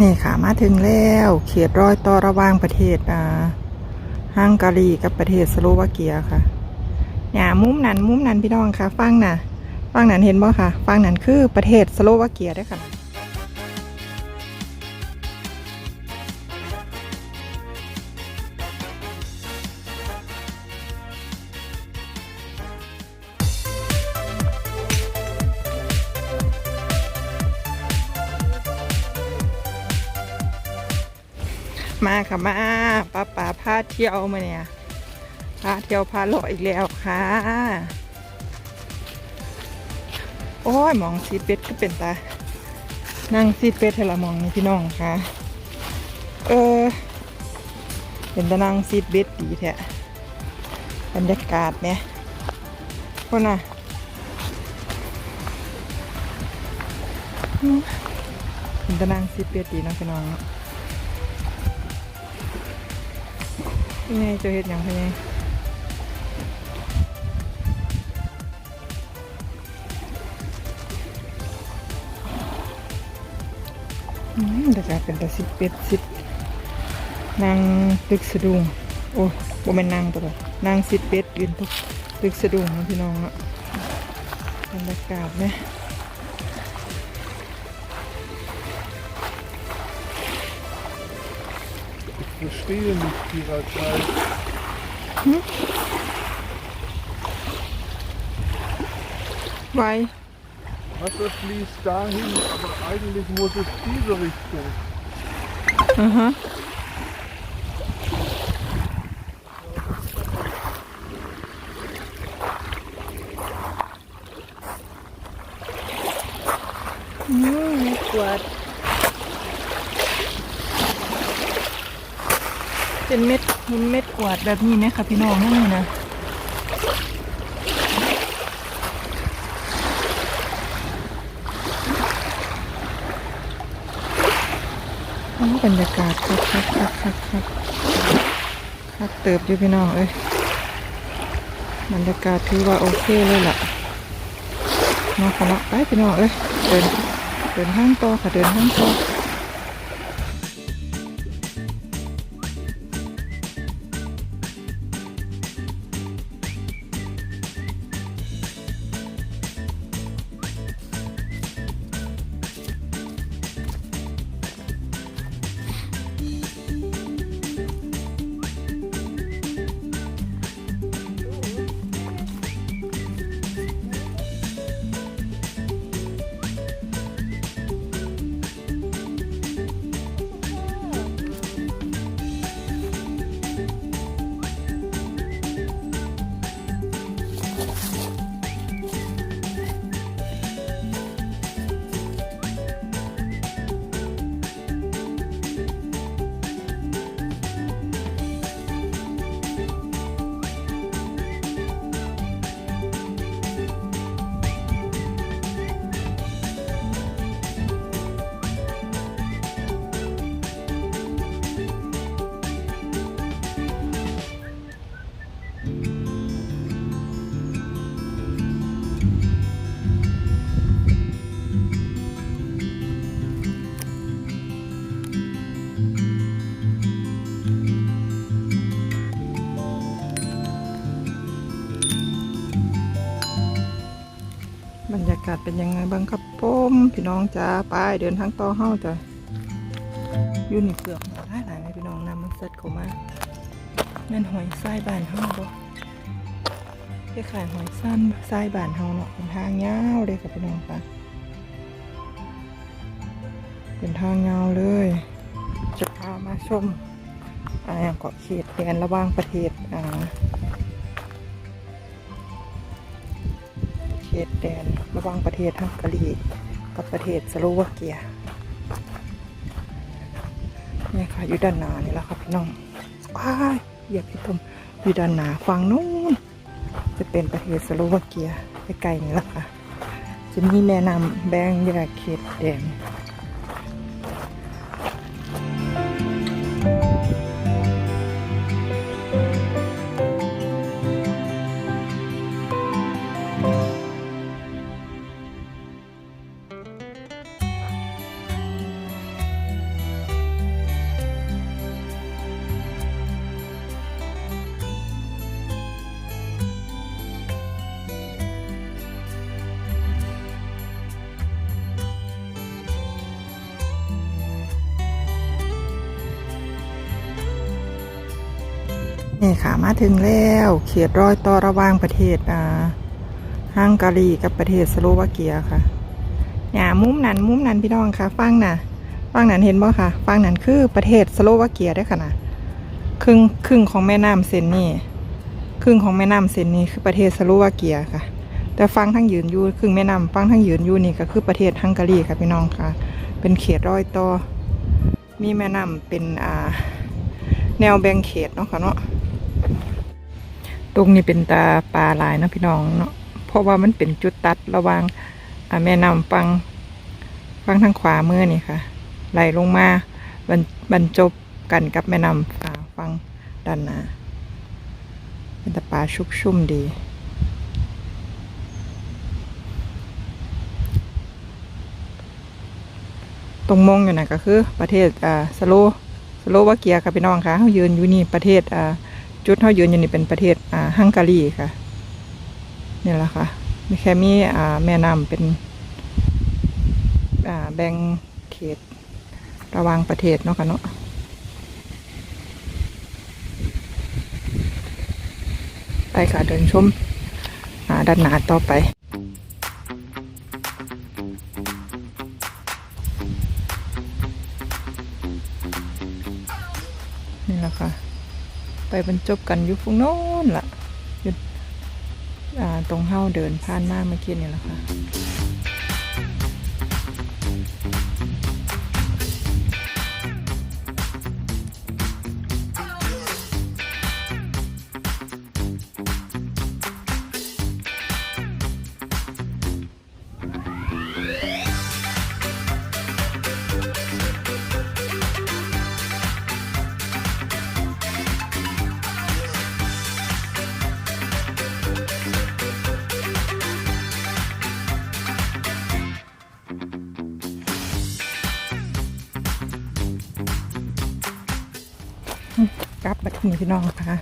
นี่ค่ะมาถึงแล้ว เขตรอยต่อระหว่างประเทศอ่าฮังการีกับประเทศสโลวาเกียค่ะเนี่ยมุมนั้นมุมนั้นพี่น้องค่ะฟังนะฟังนั้นเห็นบ่ค่ะฟังนั้นคือประเทศสโลวาเกียด้วยค่ะ มาค่ะมาป้าป่าพาเที่ยวมาเนี่ยพาเที่ยวพาเลาะอีกแล้วค่ะ โอ้ยมองซีเป็ดก็เป็นตานั่งซีเป็ดเทละมองนี่พี่น้องค่ะ เออเป็นตานั่งซีเป็ดดีแท้บรรยากาศเนี่ยคนน่ะเป็นตานั่งซีเป็ดดีเนาะพี่น้อง ยังไงจะเห็ดหยังไงอืมเดี๋ยวจะเป็นตะสิเป็ดสินางตึกสะดุงโอ้บ่แม่นนางตัวละนางสิเป็ดยืนทุกตึกสะดุงนะพี่น้องเนาะบรรยากาศเนี่ย verstehe nicht dieser Kreis. Weil? Wasser fließt dahin, aber eigentlich muss es diese Richtung. Aha. Mmh, gut. เป็นเม็ดเป็นเม็ดกวาดแบบนี้ไหมคะพี่น้องนั่นนี่นะบรรยากาศคักคักคักคักคักคักเติบอยู่พี่น้องเอ้ยบรรยากาศถือว่าโอเคเลยล่ะเนาะค่ะเนาะไปพี่น้องเอ้ยเดินเดินห้างต่อค่ะเดินห้างต่อ เป็นยังไงบ้างครับผมพี่น้องจ้าไปเดินทางต่อเฮ้าจ้ะอยูนี่เปลือกหมดหลายหลายเลยพี่น้องนำมันเสร็จเข้ามาแม่นหอยทรายบานเฮาบ่คล้ายหอยสั้นทรายบานเฮาเนาะเป็นทางยาวเลยครับพี่น้องค่ะเป็นทางยาวเลย จะพามาชมอ่าเกาะเขตแดนระหว่างประเทศอ่า เขตแดนระหว่างประเทศฮังการีกับประเทศสโลวาเกียนี่ค่ะอยู่ด้านหน้านี่แหละครับพี่น้องว้ายเหยียบพี่ตมอยู่ด้านหน้าฝั่งนู้นจะเป็นประเทศสโลวาเกียใกล้ๆนี่แหละค่ะ จะมีแม่น้ำแบงแยกเขตแดน นี่ค่ะมาถึงแล้ว เขตรอยต่อระหว่างประเทศอ่าฮังการีกับประเทศสโลวาเกียค่ะเนี่ยมุมนั้นมุมนั้นพี่น้องค่ะฟังนะฟังนั้นเห็นบ่ค่ะฟังนั้นคือประเทศสโลวาเกียได้ค่ะนะครึ่งครึ่งของแม่น้ำเซนนี่ครึ่งของแม่น้ำเซนนี่คือประเทศสโลวาเกียค่ะ แต่ฟังทั้งยืนอยู่ครึ่งแม่น้ำฟังทั้งยืนอยู่นี่ก็คือประเทศฮังการีค่ะพี่น้องค่ะ เป็นเขตรอยต่อมีแม่น้ำเป็นอ่าแนวแบ่งเขตเนาะค่ะเนาะ ตรงนี้เป็นตาปลาลายนะพี่น้องเนาะเพราะว่ามันเป็นจุดตัดระหว่างแม่น้ำฟังฟังทางขวามือนี่ค่ะไหลลงมาบรรบรรจบกันกับแม่น้ำอ่าฟังด้านหน้าเป็นตาปลาชุกชุ่มดีตรงมงอยู่นะก็คือประเทศอ่าสโลสโลวาเกียค่ะพี่น้องค่ะเขายืนอยู่นี่ประเทศอ่า จุดเขายืนอยู่นี่เป็นประเทศอ่าฮังการีค่ะนี่แหละค่ะมีแค่มีอ่าแม่น้ำเป็นอ่าแบ่งเขตระว่างประเทศเนาะค่ะเนาะไปค่ะเดินชมอ่าด้านหน้าต่อไปนี่แหละค่ะ ไปบรรจบกันอยู่ฟุงโน้นล่ะอยู่อ่าตรงเฮ้าเดินผ่านมาเมื่อกี้นี่แหละค่ะ กลับนะคุณพี่น้องคะ